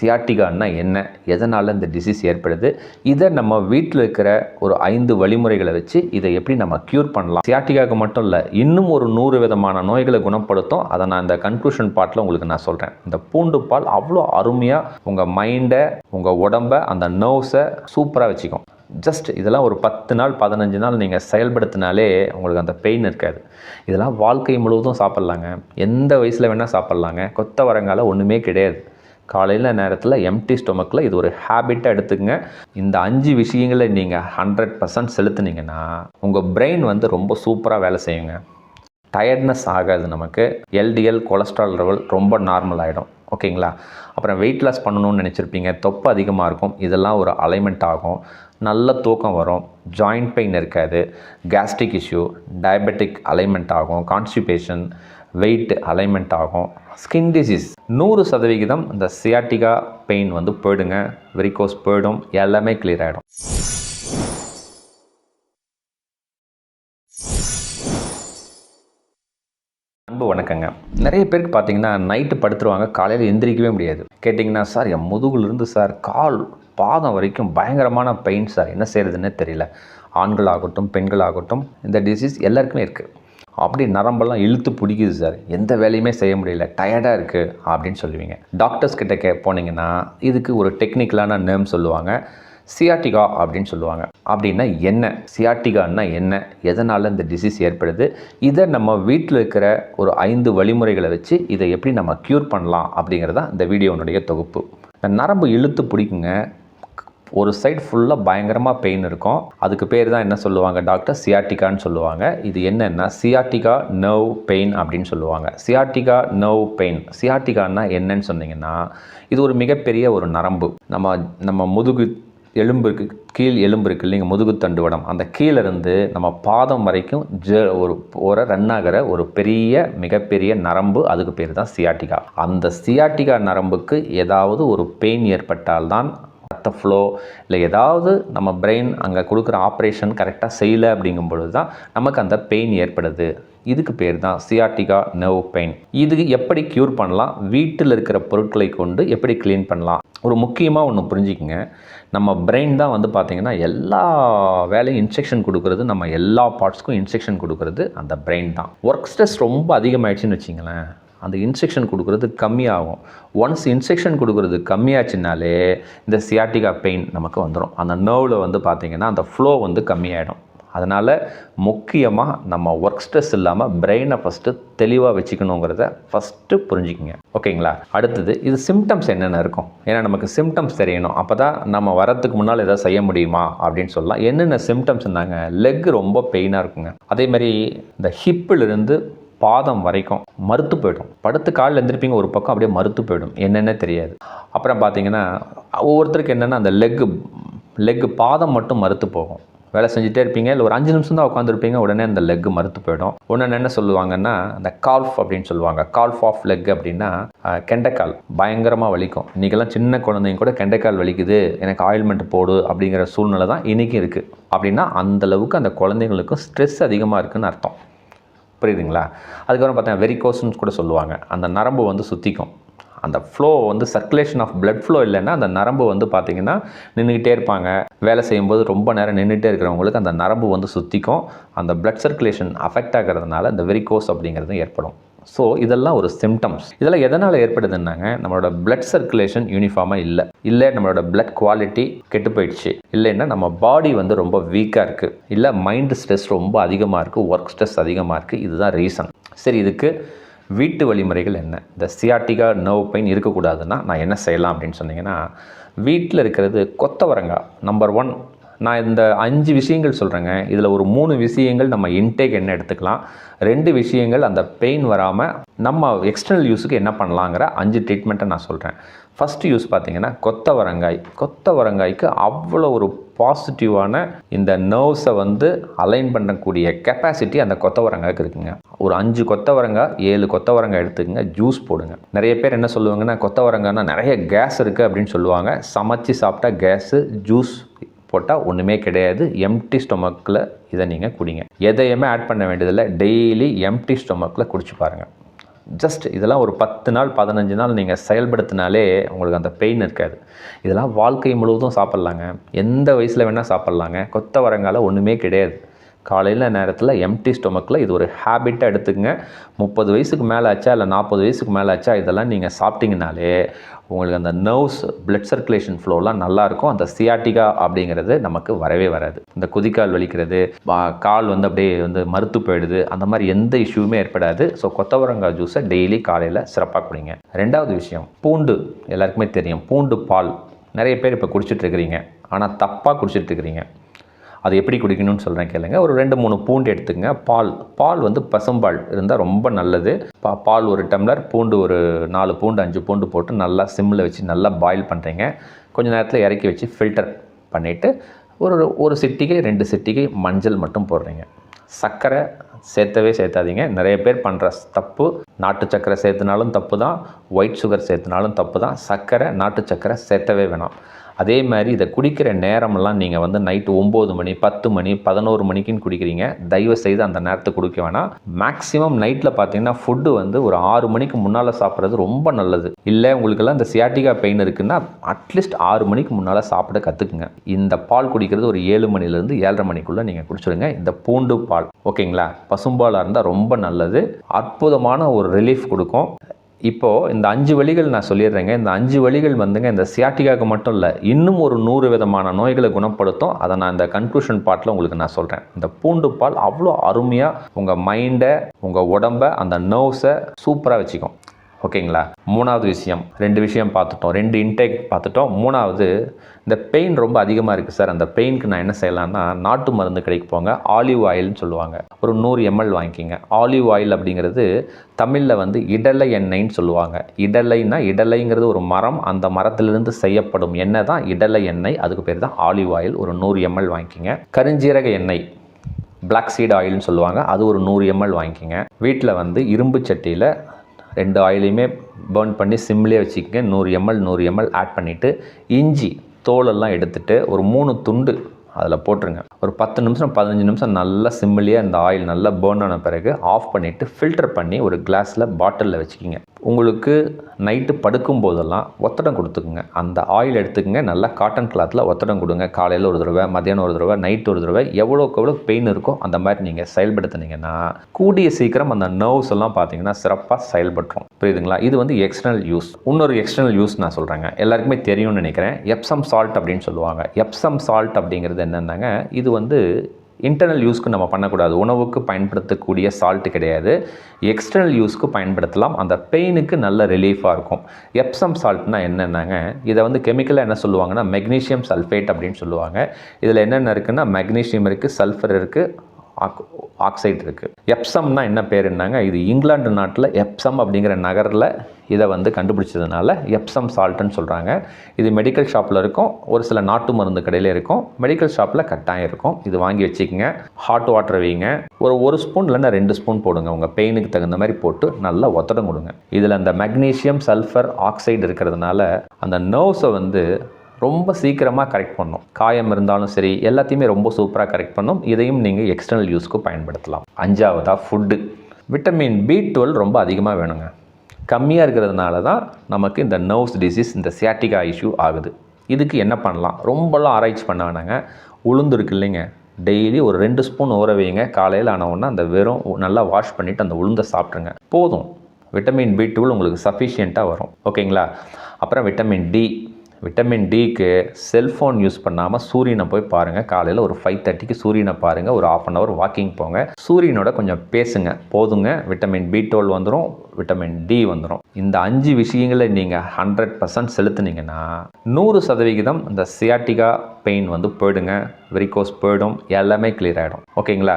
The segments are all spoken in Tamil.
சியாட்டிகான்னா என்ன? எதனால் இந்த டிசீஸ் ஏற்படுது? இதை நம்ம வீட்டில் இருக்கிற ஒரு ஐந்து வழிமுறைகளை வச்சு இதை எப்படி நம்ம க்யூர் பண்ணலாம்? சியாட்டிகாவுக்கு மட்டும் இல்லை இன்னும் ஒரு நூறு விதமான நோய்களை குணப்படுத்தும். அதை நான் இந்த கன்க்ளூஷன் பார்ட்டில் உங்களுக்கு நான் சொல்கிறேன் இந்த பூண்டு பால் அவ்வளோ அருமையாக உங்கள் மைண்டை உங்கள் உடம்பை அந்த நர்வ்ஸை சூப்பராக வச்சுக்கும். ஜஸ்ட் இதெல்லாம் ஒரு பத்து நாள் பதினஞ்சு நாள் நீங்கள் செயல்படுத்தினாலே உங்களுக்கு அந்த பெயின் இருக்காது. இதெல்லாம் வாழ்க்கை முழுவதும் சாப்பிட்லாங்க. எந்த வயசில் வேணால் சாப்பிட்லாங்க. கொத்த வரங்கால ஒன்றுமே கிடையாது. காலையில் நேரத்தில் எம்டி ஸ்டொமக்கில் இது ஒரு ஹேபிட்டாக எடுத்துக்கங்க. இந்த அஞ்சு விஷயங்களை நீங்கள் ஹண்ட்ரட் பர்சன்ட் செலுத்துனீங்கன்னா உங்கள் பிரெயின் வந்து ரொம்ப சூப்பராக வேலை செய்யுங்க. டயர்ட்னஸ் ஆகாது நமக்கு. எல்டிஎல் கொலஸ்ட்ரால் லெவல் ரொம்ப நார்மல் ஆகிடும் ஓகேங்களா? அப்புறம் வெயிட் லாஸ் பண்ணணும்னு நினச்சிருப்பீங்க. தொப்பு அதிகமாக இருக்கும். இதெல்லாம் ஒரு அலைன்மெண்ட் ஆகும். நல்ல தூக்கம் வரும். ஜாயிண்ட் பெயின் இருக்காது. கேஸ்ட்ரிக் இஷ்யூ டயபெட்டிக் அலைன்மெண்ட் ஆகும். கான்ஸ்டிபேஷன் வெயிட் அலைன்மெண்ட் ஆகும். ஸ்கின் டிசீஸ் நூறு சதவிகிதம் இந்த சியாட்டிகா பெயின் வந்து போயிடுங்க. வெரிகோஸ் போயிடும் எல்லாமே கிளியர் ஆகிடும் அன்பு வணக்கங்க. நிறைய பேருக்கு பார்த்தீங்கன்னா நைட்டு படுத்துருவாங்க காலையில் எந்திரிக்கவே முடியாது. கேட்டிங்கன்னா சார் என் முதுகுலேருந்து சார் கால் பாதம் வரைக்கும் பயங்கரமான பெயின் சார். என்ன செய்கிறதுன்னே தெரியல. ஆண்கள் ஆகட்டும் பெண்கள் ஆகட்டும் இந்த டிசீஸ் எல்லாருக்குமே இருக்குது அப்படி நரம்பெல்லாம் இழுத்து பிடிக்குது சார். எந்த வேலையுமே செய்ய முடியல. டயர்டாக இருக்குது அப்படின்னு சொல்லுவீங்க. டாக்டர்ஸ் கிட்ட கே போனீங்கன்னா இதுக்கு ஒரு டெக்னிக்கலான நேம் சொல்லுவாங்க. சியாட்டிகா அப்படின்னு சொல்லுவாங்க. அப்படின்னா என்ன? சியாட்டிகான்னா என்ன? எதனால் இந்த டிசீஸ் ஏற்படுது? இதை நம்ம வீட்டில் இருக்கிற ஒரு ஐந்து வழிமுறைகளை வச்சு இதை எப்படி நம்ம க்யூர் பண்ணலாம் அப்படிங்கிறதா இந்த வீடியோனுடைய தொகுப்பு. இந்த நரம்பு இழுத்து பிடிக்குங்க. ஒரு சைடு ஃபுல்லாக பயங்கரமாக பெயின் இருக்கும். அதுக்கு பேர் தான் என்ன சொல்லுவாங்க டாக்டர் சியாட்டிகான்னு சொல்லுவாங்க. இது என்னென்னா சியாட்டிகா நர்வ் பெயின் அப்படின்னு சொல்லுவாங்க. சியாட்டிகா நர்வ் பெயின் சியாட்டிகான்னா என்னன்னு சொன்னீங்கன்னா இது ஒரு மிகப்பெரிய ஒரு நரம்பு. நம்ம நம்ம முதுகு எலும்பு இருக்குது கீழ் எலும்பு இருக்கு இல்லைங்க முதுகு தண்டுவடம். அந்த கீழேருந்து நம்ம பாதம் வரைக்கும் ஜ ஒரு போகிற ரன் ஆகிற ஒரு பெரிய மிகப்பெரிய நரம்பு அதுக்கு பேர் தான் சியாட்டிகா அந்த சியாட்டிகா நரம்புக்கு ஏதாவது ஒரு பெயின் ஏற்பட்டால்தான் ரத்த ஃப்ளோ இல்லை ஏதாவது நம்ம பிரெயின் அங்கே கொடுக்குற ஆப்ரேஷன் கரெக்டாக செய்யலை அப்படிங்கும் பொழுது தான் நமக்கு அந்த பெயின் ஏற்படுது. இதுக்கு பேர் தான் சியாட்டிகா நர்வ் பெயின் இது எப்படி க்யூர் பண்ணலாம்? வீட்டில் இருக்கிற பொருட்களை கொண்டு எப்படி க்ளீன் பண்ணலாம்? ஒரு முக்கியமாக ஒன்று புரிஞ்சுக்கங்க. நம்ம பிரெயின் தான் வந்து பார்த்திங்கன்னா எல்லா வேலையும் இன்ஸ்ட்ரக்ஷன் கொடுக்குறது நம்ம எல்லா பார்ட்ஸ்க்கும் இன்ஸ்ட்ரக்ஷன் கொடுக்குறது அந்த பிரெயின் தான். ஒர்க் ஸ்ட்ரெஸ் ரொம்ப அதிகமாகிடுச்சின்னு வச்சிங்களேன். அந்த இன்ஸ்ட்ரக்ஷன் கொடுக்குறது கம்மியாகும். ஒன்ஸ் இன்ஸ்ட்ரக்ஷன் கொடுக்குறது கம்மியாச்சுனாலே இந்த சியாட்டிகா பெயின் நமக்கு வந்துடும் அந்த நர்வில் வந்து பார்த்திங்கன்னா அந்த ஃப்ளோ வந்து கம்மியாயிடும். அதனால் முக்கியமாக நம்ம ஒர்க் ஸ்ட்ரெஸ் இல்லாமல் பிரெயினை ஃபஸ்ட்டு தெளிவாக வச்சுக்கணுங்கிறத ஃபஸ்ட்டு புரிஞ்சுக்கிங்க. ஓகேங்களா? அடுத்தது இது சிம்டம்ஸ் என்னென்ன இருக்கும்? ஏன்னா நமக்கு சிம்டம்ஸ் தெரியணும். அப்போ தான் நம்ம வரத்துக்கு முன்னால் எதாவது செய்ய முடியுமா? அப்படின்னு சொல்லலாம். என்னென்ன சிம்டம்ஸ் இருந்தாங்க? லெக் ரொம்ப பெயினாக இருக்குங்க. அதே மாதிரி இந்த ஹிப்பிலிருந்து பாதம் வரைக்கும் மறுத்து போயிடும். படுத்து காலில் எழுந்திருப்பீங்க ஒரு பக்கம் அப்படியே மறுத்து போயிடும். என்னென்ன தெரியாது. அப்புறம் பார்த்தீங்கன்னா ஒவ்வொருத்தருக்கு என்னென்னா அந்த லெக்கு லெக்கு பாதம் மட்டும் மறுத்து போகும். வேலை செஞ்சுட்டே இருப்பீங்க இல்லை ஒரு அஞ்சு நிமிஷம் தான் உட்காந்துருப்பீங்க உடனே அந்த லெக் மறுத்து போயிடும். ஒன்று என்ன சொல்லுவாங்கன்னா அந்த கால்ஃப் அப்படின்னு சொல்லுவாங்க. கால்ஃப் ஆஃப் லெக் அப்படின்னா கெண்டைக்கால். பயங்கரமாக வலிக்கும். இன்றைக்கெல்லாம் சின்ன குழந்தைங்க கூட கெண்டைக்கால் வலிக்குது எனக்கு ஆயில்மெண்ட் போடு அப்படிங்கிற சூழ்நிலை தான் இன்றைக்கும் இருக்குது அப்படின்னா அந்த அளவுக்கு அந்த குழந்தைங்களுக்கும் ஸ்ட்ரெஸ் அதிகமாக இருக்குதுன்னு அர்த்தம். புரியுதுங்களா? அதுக்கப்புறம் பார்த்தா வெரிகோஸ்ன்னு கூட சொல்லுவாங்க. அந்த நரம்பு வந்து சுற்றிக்கும் அந்த ஃப்ளோ வந்து சர்க்குலேஷன் ஆஃப் பிளட் ஃப்ளோ இல்லைன்னா அந்த நரம்பு வந்து பார்த்திங்கன்னா நின்றுக்கிட்டே இருப்பாங்க. வேலை செய்யும்போது ரொம்ப நேரம் நின்றுட்டே இருக்கிறவங்களுக்கு அந்த நரம்பு வந்து சுற்றிக்கும் அந்த பிளட் சர்க்குலேஷன் அஃபெக்ட் ஆகிறதுனால இந்த வெரிகோஸ் அப்படிங்கிறது ஏற்படும். ஸோ இதெல்லாம் ஒரு சிம்டம்ஸ் இதெல்லாம் எதனால் ஏற்படுதுன்னாங்க நம்மளோட பிளட் சர்க்குலேஷன் யூனிஃபார்மாக இல்லை. இல்லை நம்மளோட பிளட் குவாலிட்டி கெட்டு போயிடுச்சு. இல்லைன்னா நம்ம பாடி வந்து ரொம்ப வீக்காக இருக்குது இல்லை மைண்ட் ஸ்ட்ரெஸ் ரொம்ப அதிகமாக இருக்குது ஒர்க் ஸ்ட்ரெஸ் அதிகமாக இருக்குது இதுதான் ரீசன் சரி இதுக்கு வீட்டு வழிமுறைகள் என்ன? இந்த சியாட்டிகா நர்வ் பெயின் இருக்கக்கூடாதுன்னா நான் என்ன செய்யலாம் அப்படின்னு சொன்னீங்கன்னா வீட்டில் இருக்கிறது கொத்தவரங்காய் நம்பர் ஒன் நான் இந்த அஞ்சு விஷயங்கள் சொல்கிறேங்க இதில் ஒரு மூணு விஷயங்கள் நம்ம இன்டேக் என்ன எடுத்துக்கலாம். ரெண்டு விஷயங்கள் அந்த பெயின் வராமல் நம்ம எக்ஸ்டர்னல் யூஸுக்கு என்ன பண்ணலாங்கிற அஞ்சு ட்ரீட்மெண்ட்டை நான் சொல்கிறேன் ஃபஸ்ட்டு யூஸ் பார்த்தீங்கன்னா கொத்தவரங்காய் கொத்தவரங்காய்க்கு அவ்வளோ ஒரு பாசிட்டிவான இந்த நர்வ்ஸை வந்து அலைன் பண்ணக்கூடிய கெப்பாசிட்டி அந்த கொத்தவரங்காய்க்கு இருக்குங்க. ஒரு அஞ்சு கொத்தவரங்காய் ஏழு கொத்தவரங்காய் எடுத்துக்கங்க ஜூஸ் போடுங்க. நிறைய பேர் என்ன சொல்லுவாங்கன்னா கொத்தவரங்காய்னா நிறைய கேஸ் இருக்குது அப்படின்னு சொல்லுவாங்க. சமைச்சு சாப்பிட்டா கேஸு ஜூஸ் போட்டால் ஒன்றுமே கிடையாது. எம்டி ஸ்டொமக்கில் இதை நீங்கள் குடிங்க. எதையுமே ஆட் பண்ண வேண்டியதில்லை. டெய்லி எம்டி ஸ்டொமக்கில் குடிச்சு பாருங்கள் ஜஸ்ட் இதெல்லாம் ஒரு பத்து நாள் பதினஞ்சு நாள் நீங்கள் செயல்படுத்தினாலே உங்களுக்கு அந்த பெயின் இருக்காது. இதெல்லாம் வாழ்க்கை முழுவதும் சாப்பிட்லாங்க. எந்த வயசில் வேணால் சாப்பிட்லாங்க. கொத்தவரங்கால ஒன்றுமே கிடையாது. காலையில் நேரத்தில் எம்டி ஸ்டொமக்கில் இது ஒரு ஹேபிட்டாக எடுத்துக்கங்க. முப்பது வயசுக்கு மேலே ஆச்சா இல்லை நாற்பது வயசுக்கு மேலே ஆச்சா? இதெல்லாம் நீங்கள் சாப்பிட்டீங்கனாலே உங்களுக்கு அந்த நர்வ்ஸ் பிளட் சர்க்குலேஷன் ஃப்ளோலாம் நல்லாயிருக்கும் அந்த சியாட்டிகா அப்படிங்கிறது நமக்கு வரவே வராது. இந்த குதிக்கால் வலிக்கிறது கால் வந்து அப்படியே வந்து மறுத்து போயிடுது. அந்த மாதிரி எந்த இஷ்யூவுமே ஏற்படாது. ஸோ கொத்தவரங்காய் ஜூஸை டெய்லி காலையில் சிறப்பாக குடிங்க. ரெண்டாவது விஷயம் பூண்டு. எல்லாருக்குமே தெரியும் பூண்டு பால். நிறைய பேர் இப்போ குடிச்சிட்ருக்கிறீங்க ஆனால் தப்பாக குடிச்சிட்ருக்கிறீங்க அது எப்படி குடிக்கணும்னு சொல்கிறேன் கேளுங்க. ஒரு ரெண்டு மூணு பூண்டு எடுத்துங்க பால் பால் வந்து பசும்பால் இருந்தால் ரொம்ப நல்லது. பா பால் ஒரு டம்ளர் பூண்டு ஒரு நாலு பூண்டு அஞ்சு பூண்டு போட்டு நல்லா சிம்மில் வச்சு நல்லா பாயில் பண்ணுறீங்க கொஞ்ச நேரத்தில் இறக்கி வச்சு ஃபில்டர் பண்ணிவிட்டு ஒரு ஒரு சிட்டிகை ரெண்டு சிட்டிகை மஞ்சள் மட்டும் போடுறீங்க. சர்க்கரை சேர்த்தவே சேர்த்தாதீங்க. நிறைய பேர் பண்ணுற தப்பு நாட்டு சர்க்கரை சேர்த்துனாலும் தப்பு தான் ஒயிட் சுகர் சேர்த்துனாலும் தப்பு தான் சர்க்கரை நாட்டு சர்க்கரை சேர்த்தவே வேணாம். அதே மாதிரி இதை குடிக்கிற நேரமெல்லாம் நீங்கள் வந்து நைட்டு ஒம்பது மணி பத்து மணி பதினோரு மணிக்குன்னு குடிக்கிறீங்க. தயவு செய்து அந்த நேரத்தை குடிக்க வேணாம். மேக்ஸிமம் நைட்டில் பார்த்தீங்கன்னா ஃபுட்டு வந்து ஒரு ஆறு மணிக்கு முன்னால் சாப்பிட்றது ரொம்ப நல்லது. இல்லை உங்களுக்கெல்லாம் இந்த சியாட்டிகா பெயின் இருக்குன்னா அட்லீஸ்ட் ஆறு மணிக்கு முன்னால் சாப்பிட கற்றுக்குங்க இந்த பால் குடிக்கிறது ஒரு ஏழு மணிலேருந்து ஏழரை மணிக்குள்ளே நீங்கள் குடிச்சிடுங்க. இந்த பூண்டு பால் ஓகேங்களா? பசும்பாலாக இருந்தால் ரொம்ப நல்லது. அற்புதமான ஒரு ரிலீஃப் கொடுக்கும். இப்போது இந்த அஞ்சு வழிகள் நான் சொல்லிடுறேங்க. இந்த அஞ்சு வழிகள் வந்துங்க இந்த சியாட்டிகாவுக்கு மட்டும் இல்லை இன்னும் ஒரு நூறு விதமான நோய்களை குணப்படுத்தும். அதை நான் இந்த கன்க்ளூஷன் பாட்டில் உங்களுக்கு நான் சொல்கிறேன் இந்த பூண்டு பால் அவ்வளோ அருமையாக உங்கள் மைண்டை உங்கள் உடம்ப அந்த நர்வ்ஸை சூப்பராக வச்சுக்கும். ஓகேங்களா? மூணாவது விஷயம் ரெண்டு விஷயம் பார்த்துட்டோம் ரெண்டு இன்டேக் பார்த்துட்டோம். மூணாவது இந்த பெயின் ரொம்ப அதிகமாக இருக்குது சார். அந்த பெயினுக்கு நான் என்ன செய்யலான்னா நாட்டு மருந்து கடைக்கு போங்க. ஆலிவ் ஆயில்னு சொல்லுவாங்க. ஒரு நூறு எம்எல் வாங்கிக்கிங்க. ஆலிவ் ஆயில் அப்படிங்கிறது தமிழில் வந்து இடலை எண்ணெய்ன்னு சொல்லுவாங்க. இடலைன்னா இடலைங்கிறது ஒரு மரம் அந்த மரத்திலிருந்து செய்யப்படும் எண்ணெய் தான் இடலை எண்ணெய். அதுக்கு பேர் தான் ஆலிவ் ஆயில். ஒரு நூறு எம்எல் வாங்கிக்கிங்க. கருஞ்சீரக எண்ணெய் பிளாக் சீட் ஆயில்னு சொல்லுவாங்க. அது ஒரு நூறு எம்எல் வாங்கிக்கிங்க. வீட்டில் வந்து இரும்பு சட்டியில் ரெண்டு ஆயிலையுமே பேர்ன் பண்ணி சிம்லேயே வச்சுக்கோங்க. நூறு எம்எல் நூறு எம்எல் ஆட் பண்ணிவிட்டு இஞ்சி தோலெல்லாம் எடுத்துகிட்டு ஒரு மூணு துண்டு அதில் போட்டுருங்க. ஒரு பத்து நிமிஷம் பதினஞ்சு நிமிஷம் நல்லா சிம்மிலியாக அந்த ஆயில் நல்லா பேர்ன் ஆன பிறகு ஆஃப் பண்ணிவிட்டு ஃபில்டர் பண்ணி ஒரு கிளாஸில் பாட்டிலில் வச்சுக்கிங்க. உங்களுக்கு நைட்டு படுக்கும் போதெல்லாம் ஒத்தடம் கொடுத்துக்குங்க. அந்த ஆயில் எடுத்துக்கங்க. நல்லா காட்டன் கிளாத்தில் ஒத்தடம் கொடுங்க. காலையில் ஒரு தடவை மதியானம் ஒரு தடவை நைட் ஒரு தடவை எவ்வளோக்கு எவ்வளோ பெயின் இருக்கோ அந்த மாதிரி நீங்கள் செயல்படுத்துனீங்கன்னா கூடிய சீக்கிரம் அந்த நர்வ்ஸ் எல்லாம் பார்த்தீங்கன்னா சிறப்பாக செயல்பட்டுரும். புரியுதுங்களா? இது வந்து எக்ஸ்டர்னல் யூஸ் இன்னொரு எக்ஸ்டர்னல் யூஸ் நான் சொல்கிறேங்க எல்லாருக்குமே தெரியும்னு நினைக்கிறேன். எப்சம் சால்ட் அப்படின்னு சொல்லுவாங்க. எப்சம் சால்ட் அப்படிங்கிறது என்னென்னாங்க? இது வந்து இன்டர்னல் யூஸ்க்கு நம்ம பண்ணக்கூடாது. உணவுக்கு பயன்படுத்தக்கூடிய சால்ட் கிடையாது. எக்ஸ்டர்னல் யூஸ்க்கு பயன்படுத்தலாம். அந்த பெயினுக்கு நல்ல ரிலீஃபாக இருக்கும். எப்சம் சால்ட்னா என்னென்னாங்க? இதை வந்து கெமிக்கலாக என்ன சொல்லுவாங்கன்னா மெக்னீஷியம் சல்ஃபேட் அப்படின்னு சொல்லுவாங்க. இதில் என்னென்ன இருக்குன்னா மெக்னீஷியம் இருக்குது சல்ஃபர் இருக்குது ஆக்சைடு இருக்குது எப்சம்னா என்ன பேர் என்னங்க இது இங்கிலாந்து நாட்டில் எப்சம் அப்படிங்கிற நகரில் இதை வந்து கண்டுபிடிச்சதுனால எப்சம் சால்ட்டுன்னு சொல்கிறாங்க இது மெடிக்கல் ஷாப்பில் இருக்கும். ஒரு சில நாட்டு மருந்து கடையில் இருக்கும். மெடிக்கல் ஷாப்பில் கட்டாயம் இருக்கும். இது வாங்கி வச்சுக்கோங்க. ஹாட் வாட்டர் வைங்க. ஒரு ஒரு ஸ்பூன் இல்லைன்னா ரெண்டு ஸ்பூன் போடுங்க. உங்கள் பெயினுக்கு தகுந்த மாதிரி போட்டு நல்லா ஒத்தடம் கொடுங்க. இதில் அந்த மெக்னீஷியம் சல்ஃபர் ஆக்சைடு இருக்கிறதுனால அந்த நர்வ்ஸை வந்து ரொம்ப சீக்கிரமாக கரெக்ட் பண்ணும். காயம் இருந்தாலும் சரி எல்லாத்தையுமே ரொம்ப சூப்பராக கரெக்ட் பண்ணும். இதையும் நீங்கள் எக்ஸ்டர்னல் யூஸ்க்கு பயன்படுத்தலாம். அஞ்சாவதாக ஃபுட்டு விட்டமின் பி டுவெல் ரொம்ப அதிகமாக வேணுங்க. கம்மியாக இருக்கிறதுனால தான் நமக்கு இந்த நர்வ்ஸ் டிசீஸ் இந்த சியாட்டிகா இஷ்யூ ஆகுது. இதுக்கு என்ன பண்ணலாம்? ரொம்பலாம் ஆராய்ச்சி பண்ண வேணாங்க. உளுந்து இருக்கு இல்லைங்க. டெய்லி ஒரு ரெண்டு ஸ்பூன் ஊற வைங்க. காலையில் ஆன அந்த வெறும் நல்லா வாஷ் பண்ணிவிட்டு அந்த உளுந்தை சாப்பிட்ருங்க. போதும். விட்டமின் பி டுவெல் உங்களுக்கு சஃபிஷியண்ட்டாக வரும். ஓகேங்களா அப்புறம் விட்டமின் டி விட்டமின் டிக்கு செல்ஃபோன் யூஸ் பண்ணாமல் சூரியனை போய் பாருங்கள் காலையில் ஒரு ஃபைவ் தேர்ட்டிக்கு சூரியனை பாருங்கள் ஒரு ஆஃப் அன் ஹவர் வாக்கிங் போங்க. சூரியனோட கொஞ்சம் பேசுங்க. போதுங்க. விட்டமின் பி டுவெல் வந்துடும் விட்டமின் டி வந்துடும் இந்த அஞ்சு விஷயங்களை நீங்கள் ஹண்ட்ரட் பர்சன்ட் செலுத்துனீங்கன்னா நூறு சதவிகிதம் இந்த சியாட்டிகா பெயின் வந்து போயிடுங்க. வெரிகோஸ் போயிடும் எல்லாமே கிளியர் ஆகிடும் ஓகேங்களா?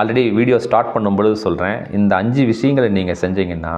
ஆல்ரெடி வீடியோ ஸ்டார்ட் பண்ணும்பொழுது சொல்கிறேன் இந்த அஞ்சு விஷயங்களை நீங்கள் செஞ்சீங்கன்னா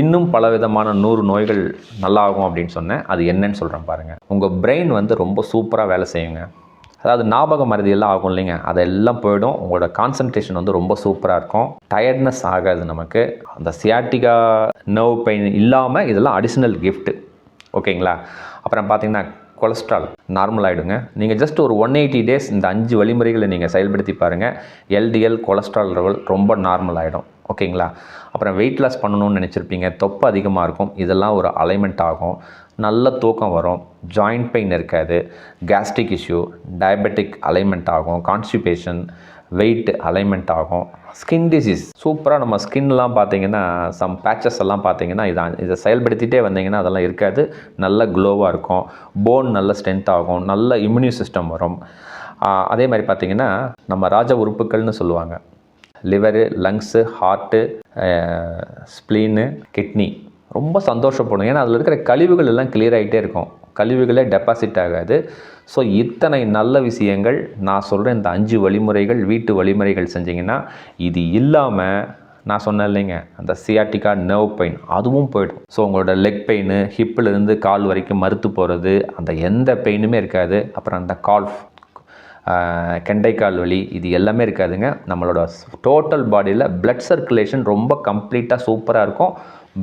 இன்னும் பல விதமான நூறு நோய்கள் நல்லாகும் அப்படின்னு சொன்னேன். அது என்னன்னு சொல்கிறேன் பாருங்கள் உங்கள் பிரெயின் வந்து ரொம்ப சூப்பராக வேலை செய்யுங்க. அதாவது ஞாபக மருதி எல்லாம் ஆகும் இல்லைங்க. அதெல்லாம் போயிடும். உங்களோட கான்சன்ட்ரேஷன் வந்து ரொம்ப சூப்பராக இருக்கும். டயர்ட்னஸ் ஆகாது நமக்கு. அந்த சியாட்டிகா நர்வ் பெயின் இல்லாமல் இதெல்லாம் அடிஷ்னல் கிஃப்ட்டு ஓகேங்களா? அப்புறம் பார்த்தீங்கன்னா கொலஸ்ட்ரால் நார்மல் ஆகிடுங்க நீங்கள் ஜஸ்ட் ஒரு ஒன் எயிட்டி டேஸ் இந்த அஞ்சு வழிமுறைகளை நீங்கள் செயல்படுத்தி பாருங்கள் எல்டிஎல் கொலஸ்ட்ரால் லெவல் ரொம்ப நார்மல் ஆகிடும் ஓகேங்களா? அப்புறம் வெயிட் லாஸ் பண்ணணும்னு நினச்சிருப்பீங்க. தொப்பு அதிகமாக இருக்கும். இதெல்லாம் ஒரு அலைன்மெண்ட் ஆகும். நல்ல தூக்கம் வரும் ஜாயிண்ட் பெயின் இருக்காது கேஸ்ட்ரிக் இஷ்யூ டயபெட்டிக் அலைன்மெண்ட் ஆகும் கான்ஸ்டிபேஷன் வெயிட் அலைன்மெண்ட் ஆகும் ஸ்கின் டிசீஸ் சூப்பராக நம்ம ஸ்கின்லாம் பார்த்தீங்கன்னா சம் பேச்சஸ் எல்லாம் பார்த்தீங்கன்னா இதை இதை செயல்படுத்திட்டே வந்தீங்கன்னா அதெல்லாம் இருக்காது. நல்ல க்ளோவாக இருக்கும். போன் நல்ல ஸ்ட்ரென்த் ஆகும். நல்ல இம்யூனி சிஸ்டம் வரும். அதே மாதிரி பார்த்தீங்கன்னா நம்ம ராஜ உறுப்புகள்னு சொல்லுவாங்க. Liver lungs heart spleen kidney ரொம்ப சந்தோஷப்படும். ஏன்னா அதில் இருக்கிற கழிவுகள் எல்லாம் கிளியர் ஆகிட்டே இருக்கும். கழிவுகளே டெபாசிட் ஆகாது. ஸோ இத்தனை நல்ல விஷயங்கள் நான் சொல்கிற இந்த அஞ்சு வழிமுறைகள் வீட்டு வழிமுறைகள் செஞ்சிங்கன்னா இது இல்லாமல் நான் சொன்னேன் இல்லைங்க அந்த சியாட்டிக்கா நர்வ் பெயின் அதுவும் போயிடும். ஸோ உங்களோட லெக் பெயின் இருந்து கால் வரைக்கும் மறுத்து போகிறது அந்த எந்த பெயினுமே இருக்காது. அப்புறம் அந்த கால்ஃப் கெண்டைக்கால் வலி இது எல்லாமே இருக்காதுங்க. நம்மளோட டோட்டல் பாடியில் ப்ளட் சர்க்குலேஷன் ரொம்ப கம்ப்ளீட்டாக சூப்பராக இருக்கும்.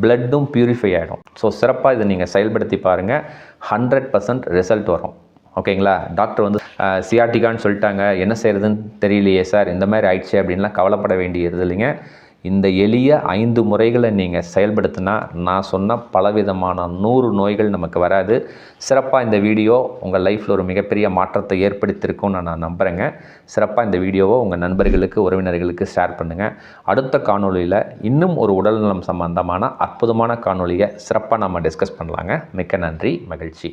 பிளட்டும் பியூரிஃபை ஆகிடும் ஸோ சிறப்பாக இதை நீங்கள் செயல்படுத்தி பாருங்கள் ஹண்ட்ரட் பர்சன்ட் ரிசல்ட் வரும். ஓகேங்களா டாக்டர் வந்து சியாட்டிக்கான்னு சொல்லிட்டாங்க. என்ன செய்கிறதுன்னு தெரியலையே சார். இந்த மாதிரி ஆயிடுச்சு அப்படின்லாம் கவலைப்பட வேண்டியது இல்லைங்க. இந்த எளிய ஐந்து முறைகளை நீங்கள் செயல்படுத்தினா நான் சொன்ன பலவிதமான நூறு நோய்கள் நமக்கு வராது. சிறப்பாக இந்த வீடியோ உங்கள் லைஃப்பில் ஒரு மிகப்பெரிய மாற்றத்தை ஏற்படுத்தியிருக்கும்னு நான் நம்புகிறேங்க சிறப்பாக இந்த வீடியோவை உங்கள் நண்பர்களுக்கு உறவினர்களுக்கு ஷேர் பண்ணுங்கள் அடுத்த காணொளியில் இன்னும் ஒரு உடல்நலம் சம்பந்தமான அற்புதமான காணொலியை சிறப்பாக நம்ம டிஸ்கஸ் பண்ணலாங்க. மிக்க நன்றி மகிழ்ச்சி.